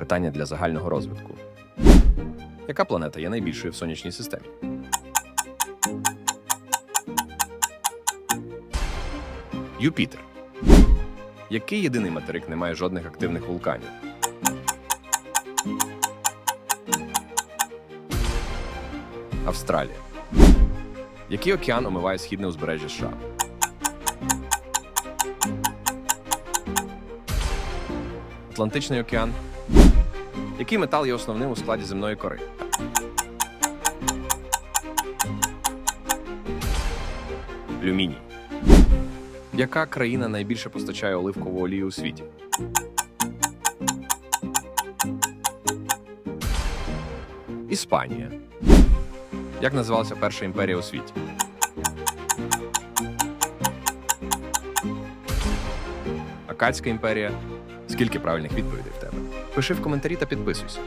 Питання для загального розвитку. Яка планета є найбільшою в сонячній системі? Юпітер. Який єдиний материк не має жодних активних вулканів? Австралія. Який океан омиває східне узбережжя США? Атлантичний океан. Який метал є основним у складі земної кори? Люміній. Яка країна найбільше постачає оливкову олію у світі? Іспанія. Як називалася перша імперія у світі? Акадська імперія. Скільки правильних відповідей в тебе? Пиши в коментарі та підписуйся.